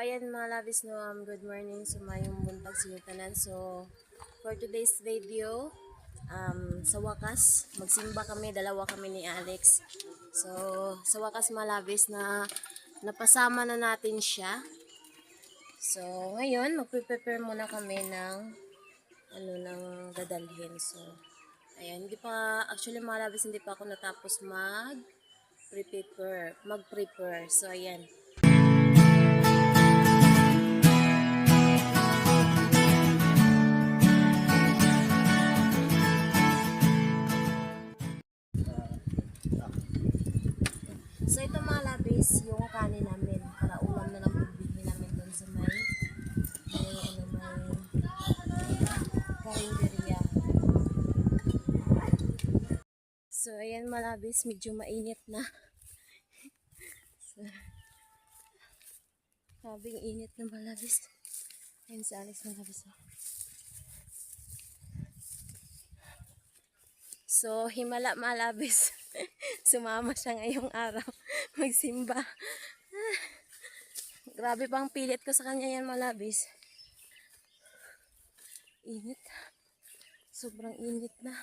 ayan mga labis no, um, good morning sa mayong buntag sa. So, for today's video, um, sa wakas, magsimba kami, dalawa kami ni Alex. So, sa wakas mga labis na napasama na natin siya. So, ngayon, magpe-prepare muna kami ng ano ng dadalhin. So, ayan, hindi pa, actually mga labis, hindi pa ako natapos mag prepare mag-prepare. So, ayan. Labis, yung kanin namin. Para ulam na lang bibili namin doon sa may may ano may karinderya. So ayan mga labis, medyo mainit na. so, sabing init na mga labis. Ayan si Alex mga labis. oh. So, himala malabis. Sumama siya ngayong araw. Magsimba. Ah, Grabe pang pilit ko sa kanya yan malabis. Init. Sobrang init na.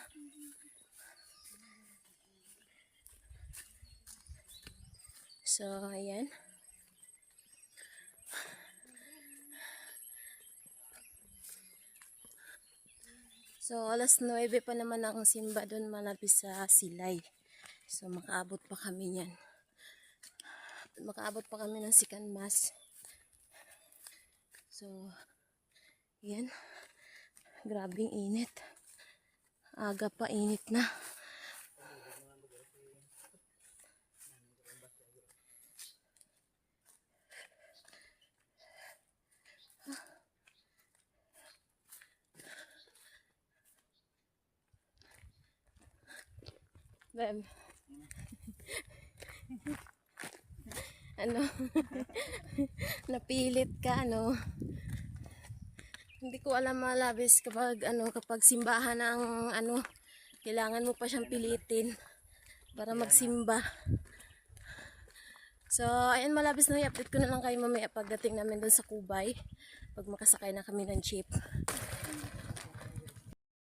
So, ayan. So, alas 9 pa naman ang simba doon malapit sa Silay. So, makaabot pa kami niyan. Makaabot pa kami ng Sikan Mas. So, yan. Grabing init. Aga pa init na. Bem. ano? Napilit ka, ano? Hindi ko alam malabis kapag ano kapag simbahan ng ano kailangan mo pa siyang pilitin para magsimba. So, ayan malabis na i-update ko na lang kayo mamaya pagdating namin doon sa Kubay pag makasakay na kami ng jeep.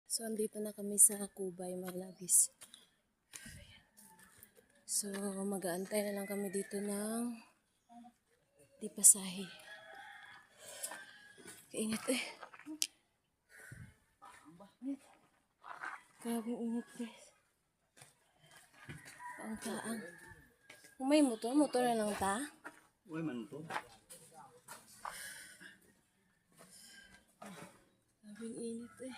So, andito na kami sa Kubay malabis. So, mag-aantay na lang kami dito ng di. Kainit eh. Grabe init guys. Ang taang. Kung may motor, motor na lang ta. Uy, man to. Grabe init eh.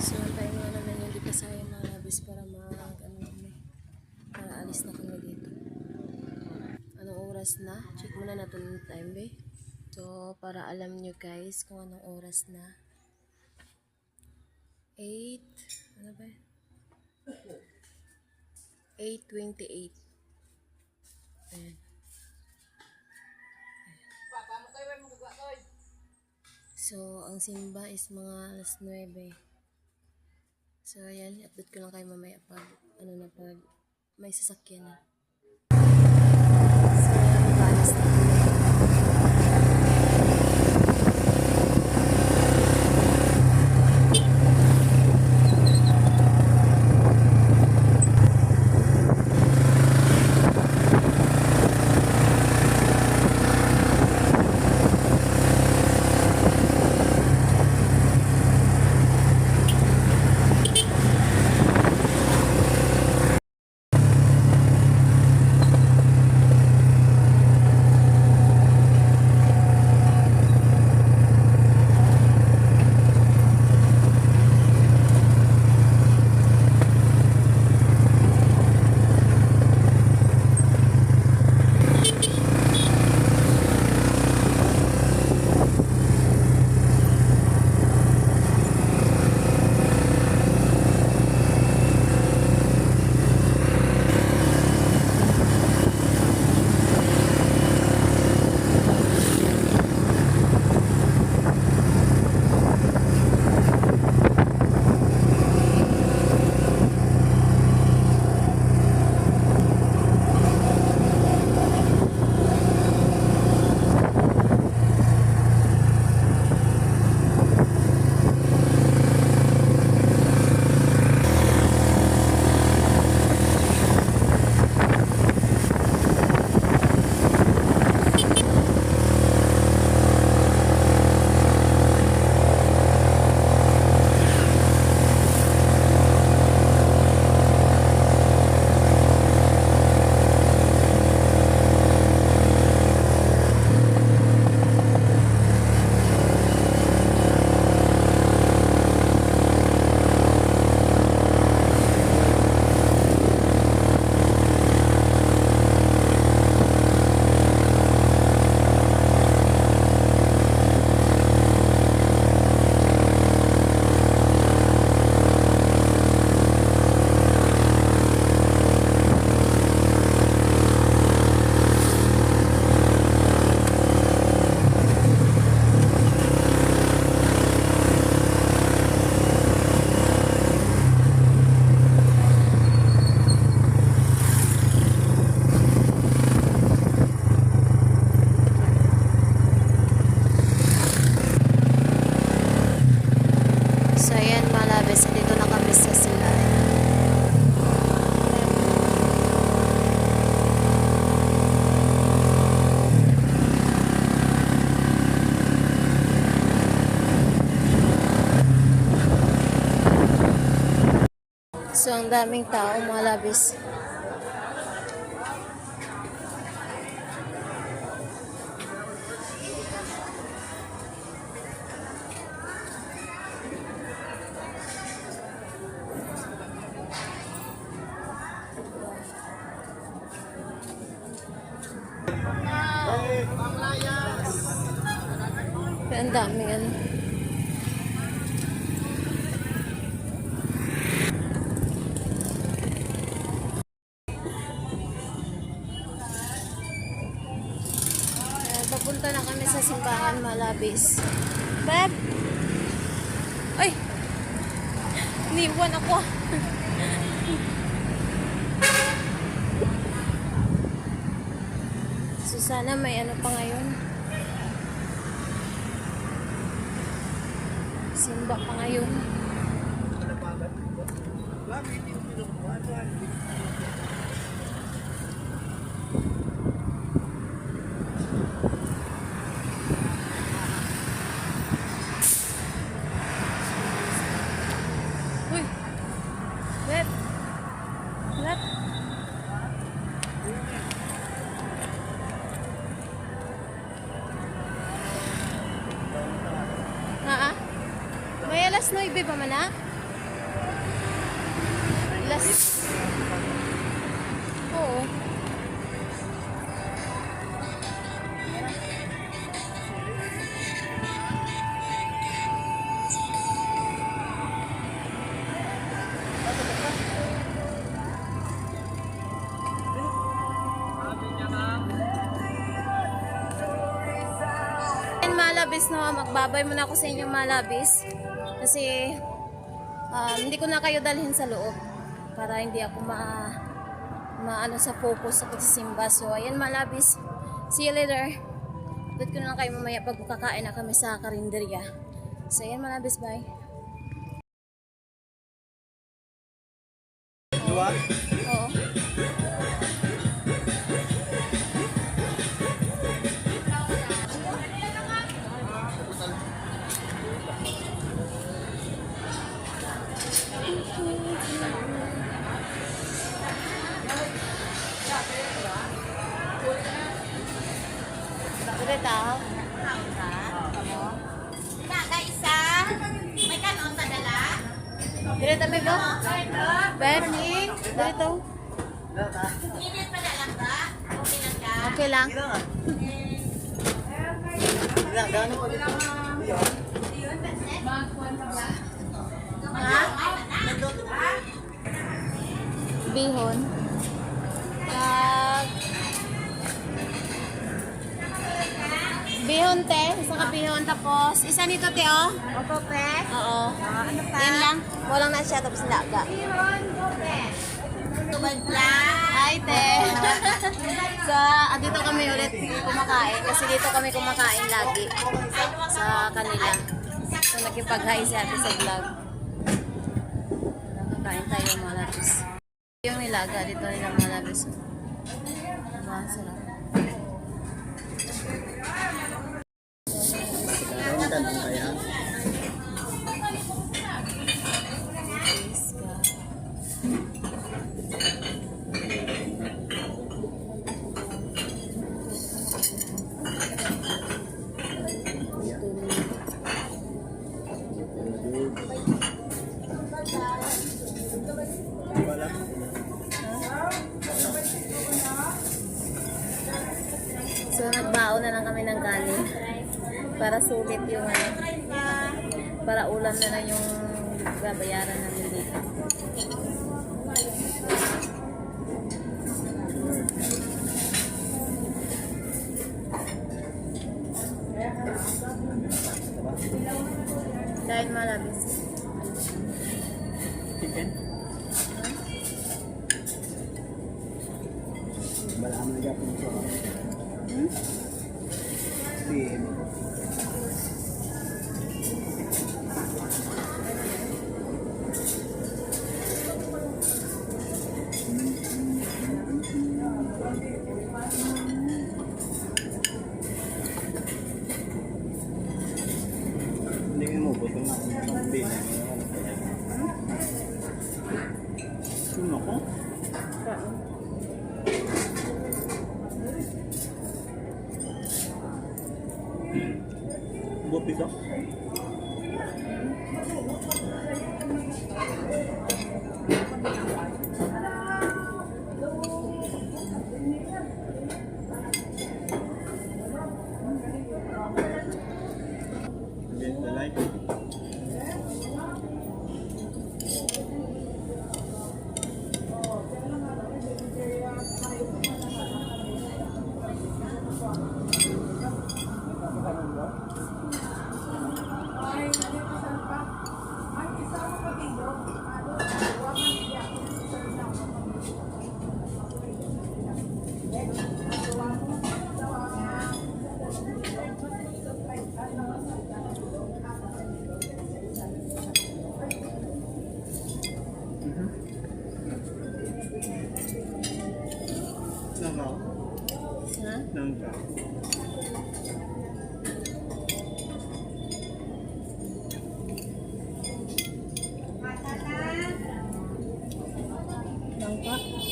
So, antayin nga namin yung di pasahe mga labis para mag, ano kami, para alis na kami dito. Anong oras na? Check muna natin yung time, be. So, para alam nyo guys kung anong oras na. 8, ano ba yun? 8.28. Ayan. So, ang simba is mga alas 9. So, ayan, update ko lang kayo mamaya pag, ano na, pag may sasakyan na. Ang daming tao, mga labis. Ang dami ano. Malabis. Beb! Ay! Niwan ako. so sana may ano pa ngayon. Simba pa ngayon. Uy! Beb! Beb! Ha? May alas 9 pa man? Alas... Oo. Malabis no, magbabay muna ako sa inyo malabis. Kasi um, hindi ko na kayo dalhin sa loob para hindi ako ma maano sa focus sa pagsisimba. So ayan malabis. See you later. Update ko na lang kayo mamaya pag kakain na kami sa karinderya. So ayan malabis, bye. Oo. Lang. Bihon. Kag Bihon te, isa ka bihon tapos isa nito te oh. Opo, pe. Oo. Ano pa? Yan lang. Walang na siya tapos laga. Tubad lang. Hi, te. ah, dito kami ulit kumakain kasi dito kami kumakain lagi sa kanila. So, nakipag-hi si ate sa vlog. Kain tayo mga labis. Yung nilaga, dito nila mga labis. Diba? Sarap. So, nagbaon na lang kami ng kanin. Para sulit yung ano. Para ulam na lang yung babayaran namin dito. Dahil malabis. Hmm? 뭐 비싸?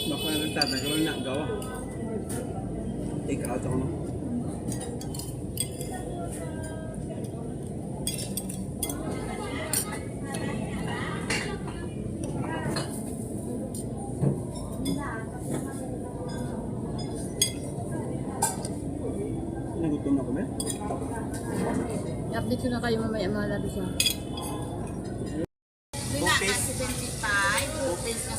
Baka ko na gawa. Take out ako na kami? I-update ko na kayo mamaya mga labi siya. Lina ka 75, Bupis na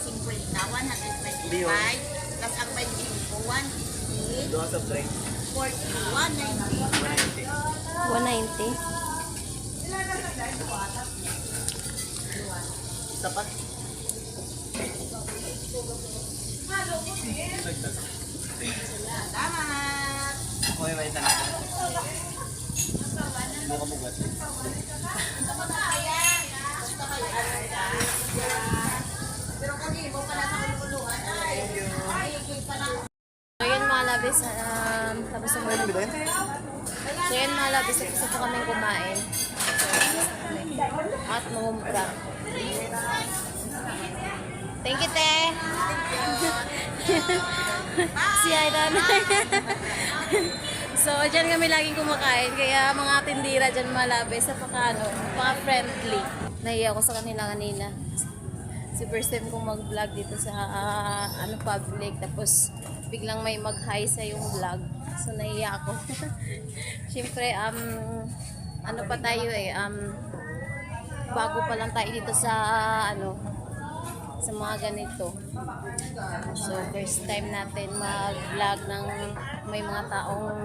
50, 125, plus ang 25, 150, Doon sa break. 40, 190. 190. Tapat. Salamat! Okay, may tanong. Mukha mo kung mo pala sa kululuhan, ay, ay, ay, pala. So yun mga labis, um, tapos na muna. So yun mga labis, tapos na kami kumain. At mumumbra. Thank you, te. si Aidan. so, dyan kami laging kumakain. Kaya mga tindira dyan malabis, napaka, ano, napaka-friendly. Nahiya ako sa kanila kanina. Si first time kong mag-vlog dito sa ah, ano public. Tapos, biglang may mag-hi sa yung vlog. So, nahiya ako. Siyempre, um, ano pa tayo eh, um, bago pa lang tayo dito sa, ano, sa mga ganito. So, first time natin mag-vlog ng may mga taong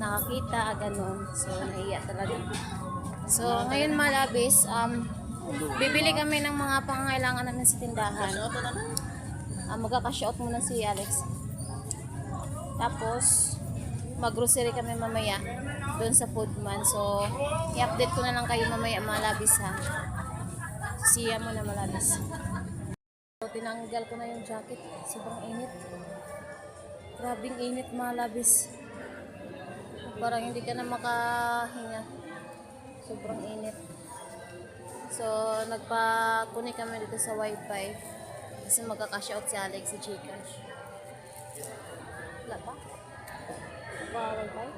nakakita, ganun. So, nahiya talaga. So, ngayon malabis, um, bibili kami ng mga pangangailangan namin sa tindahan. Uh, Magkaka-shout muna si Alex. Tapos, mag-grocery kami mamaya doon sa Foodman. So, i-update ko na lang kayo mamaya malabis ha. Siya mo na malabis. So, tinanggal ko na yung jacket. Sobrang init. Grabing init malabis. Parang hindi ka na makahinga. Sobrang init. So, nagpa-connect kami dito sa wifi. Kasi magka-cash out si Alex sa Gcash. Wala pa? Pa-wifi?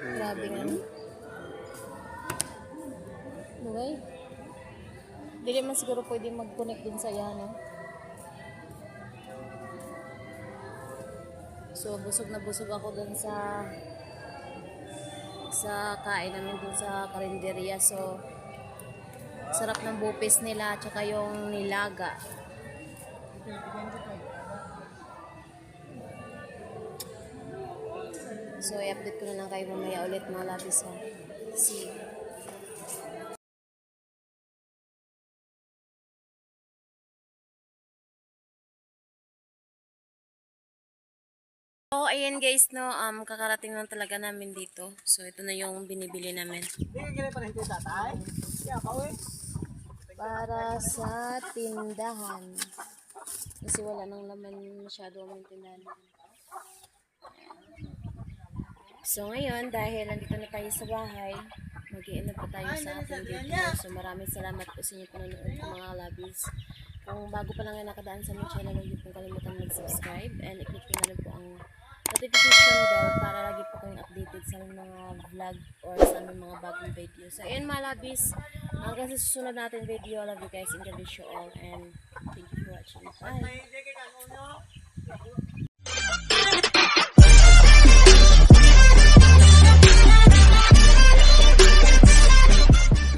Grabe nga. Lugay. Hindi naman siguro pwede mag-connect dun sa yan, no? So, busog na busog ako dun sa sa kain namin dun sa karinderya. So, sarap ng bupis nila tsaka yung nilaga. So, i-update ko na lang kayo mamaya ulit mga labis ha. See you. Ayan guys, no, um, kakarating lang talaga namin dito. So, ito na yung binibili namin. Para sa tindahan. Kasi wala nang laman masyado ang tindahan. So ngayon, dahil nandito na tayo sa bahay, mag na pa tayo sa ating video. So maraming salamat po sa inyo panonood ko mga labis. Kung bago pa lang nga nakadaan sa aming channel, huwag niyo pong kalimutan mag-subscribe and i-click nyo na rin po ang notification bell para lagi po kayong updated sa mga vlog or sa mga bagong video. So ayun mga labis, hanggang sa susunod natin video, love you guys bless you all and thank you for watching. Bye!